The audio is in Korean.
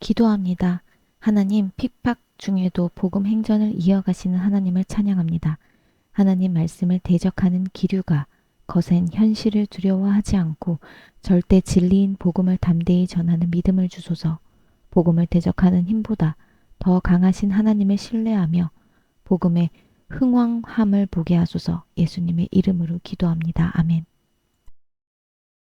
기도합니다. 하나님 핍박 중에도 복음 행전을 이어가시는 하나님을 찬양합니다. 하나님 말씀을 대적하는 기류가 거센 현실을 두려워하지 않고 절대 진리인 복음을 담대히 전하는 믿음을 주소서. 복음을 대적하는 힘보다 더 강하신 하나님을 신뢰하며 복음의 흥왕함을 보게 하소서. 예수님의 이름으로 기도합니다. 아멘.